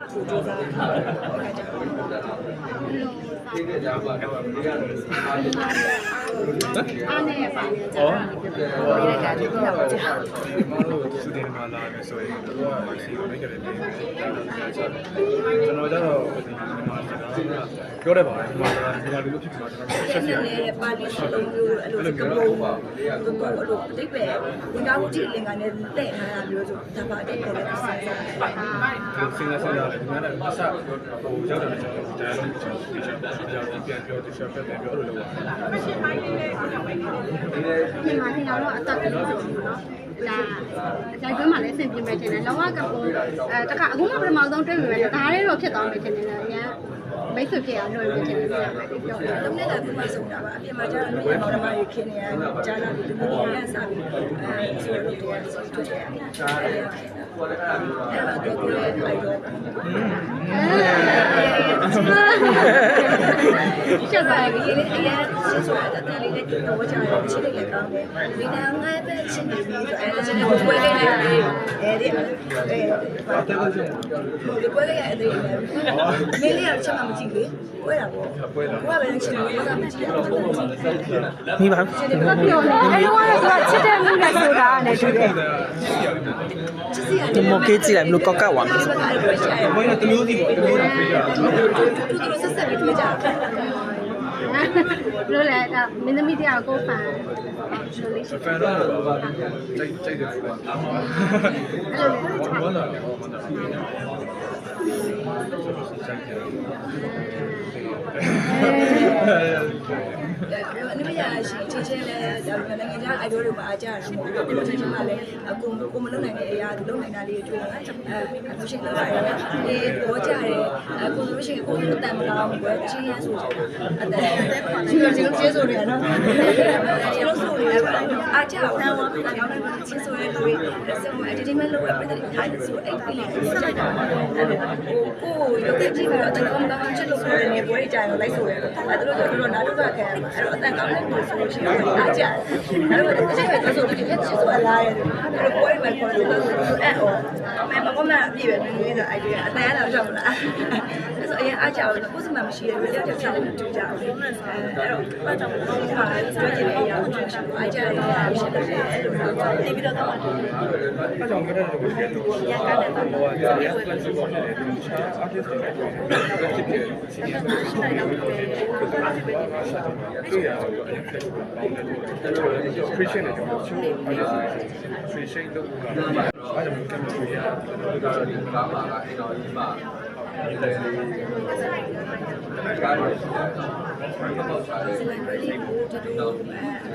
Hello，大家好。 အားနဲ့ပါနေကြတာဒီကတည်းကတော့ကြာမတို့စတင်မှာလာမယ်ဆိုရင်တို့ကစီကိုလိုက်ကြတယ်ကျွန်တော်ကြတော့ဒီမှာပြောတယ်ပါတယ်ဒီမှာဒီမှာဒီလိုဖြစ်မှာကျွန်တော်ဆက်နေနဲ့ပါတီစလုံးမျိုးအဲ့လိုကပုံပါကပုံအဲ့လိုအတိတ်ပဲဝင်ကားမှုကြည့်လင်ကနဲ့တဲ့ထားတာမျိုးဆိုဒါပါတဲ့ပေါ်လဲဆက်စားတယ်ဒီစင်လာဆရာလည်းဒီမှာလည်းအစဟိုရောက်တယ်ကျွန်တော်တရားလုံးကျွန်တော်ဒီချက်ပြောင်းပြန်ပြောဒီချက်ပြန်ပြောလို့လုပ်ပါဒီမှာထင်တော့အတက်ကလေးဆိုလို့နော်ဒါရိုက်တွင်းမှာလည်းအဆင်ပြေမယ်ထင်တယ်လောကကပုံအဲတခါအခုမှပထမဆုံးတွေ့မိမယ်ဒါလေးတော့ဖြစ်သွားမယ်ထင်တယ်အရင် မိတ်ဆွေဖြစ်အောင်လုပ်ရဖြစ်တယ်ပြောမယ်ပြောတယ်လုံးနဲ့လည်းခုမှဆုံးတာပါအပြင်မှာကျတော့လူမောင်နှမတွေခင်းနေရကြားလာပြီးလူမျိုးရစားပြီးအဲဆိုတော့တရားဆိုတော့အဲ့ဒါတော့ကိုယ်လည်းလိုက်တော့ချက်ပါဒီလေးအရင်စစ်ဆိုတာတန်လေးနဲ့တော့ကြာတယ်ချစ်တယ်လည်းကောင်းတယ်ဒီနာငါပဲချစ်နေပြီဆိုအဲ့ဒါချစ်တယ်ကိုယ်လေးနဲ့အဲဒီအဲဘာတက်လို့ကျွန်တော်ဒီပွဲလေးရတဲ့မင်းလေးကချက်မှမကြည့်လေပွဲတာပေါ့ပွဲတာကိုကပဲချစ်တယ်ကိုကမကြည့်ရဘူးမိပါပြောတယ်အဲ့တော့ကတော့ချစ်တဲ့မှုနဲ့ဆိုတာနဲ့တူတယ်ချစ်စီရတယ်ဒီမော်ကေးကြည့်လိုက်မလို့ကောက်ကဝါမယ်ဆိုတော့အဲ့လိုရှိရတယ်ဘယ်နဲ့တမျိုးစီပေါ့တမျိုးစီပေးရသူတို့ဆက်ဆက်ပြီးတွေ့ကြတ ယ်လို့လဲဒါမင်းသမီးတရားကိုဖန်လို့လေးရှိဖန်တော့ကြိုက်ကြိုက်တယ်ပေါ့အဲ့လို ဝမ်းသာတယ်ဝမ်းသာတယ်ဆိုင်တယ်အနည်းငယ်ရှိချင်းချင်းလဲဒါပေမဲ့နိုင်ငံခြားအိုင်ဒိုတွေမှာအားကြရတာမဟုတ်ဘူးချင်းချင်းကလည်းအကုန်ကိုမလုံနိုင်တဲ့အရာလုံနိုင်တာလေးတွေတွေ့တာအဲလူရှိလောက်ရတယ်ဒီပေါ်ကြတယ်အကိုလူရှိကိုလူအတန်မကောင်းဘူးပဲချင်းရဆိုကြတယ်အတန်ဒီလိုချင်းချင်းဆိုနေရနော်ချင်းလို့ဆိုနေရပါအားကြအောင်တော့ကောင်းတယ်ချင်းဆိုရတဲ့လူတွေဆိုအတီတီမဲလို့ပြတဲ့ထားတယ်ဆိုအဲ့ဒီလေးကိုကြိုက်တာအဲ့လို ကိုရုပ်ကြည့်ပြီးတော့တကောင်းကောင်းချစ်လို့ဆိုရနေပွဲကြိုင်လို့လိုက်ဆိုရတယ်အဲ့ဒါတို့ကတော့နားတော့ခံရမှာအဲ့တော့အတန်ကောင်းတဲ့လူဆိုလို့ရှိရင်အားကြတယ်အဲ့တော့တစ်ချက်ပဲဆိုတော့ဒီချက်ချစ်ဆိုလာရတယ်အဲ့တော့ပွဲပဲခေါ်လို့အဲ့တော့ မမကမအပြည့်ပဲမင်းလေးဆိုအဲ့ဒီအတန်တော့ကြောက်လားအဲ့ဆိုအရင်အားကြအောင်ကိုယ်စမမရှိရဘူးကြောက်ကြောက်ကြောက်တူကြအောင်အဲ့တော့ဘာကြောင့်လဲဒီမှာကျွေးကြည့်နေရအောင်ချက်ရှိအားကြရတယ်ရှိတယ်အဲ့လိုတော့တိပြီးတော့တော့အဲ့ကြောင့်ကြတဲ့လူတွေကတော့ရကားတဲ့တော့ဟိုကရရဖလက်စီပေါ်နေတယ်ဒီချာ artist တွေဖြစ်ဖြစ်စီးရီးဆိုတော့ဒီလိုတွေ့ရတော့အရင်ကပေါင်းတယ်လို့ appreciate တယ်ကျွန်တော်ချိုး artist တွေ appreciate လုပ်တာ 我喺入面跟住啊，呢个年假啦。嗱，呢个年假你哋要要要要要要要要要要要。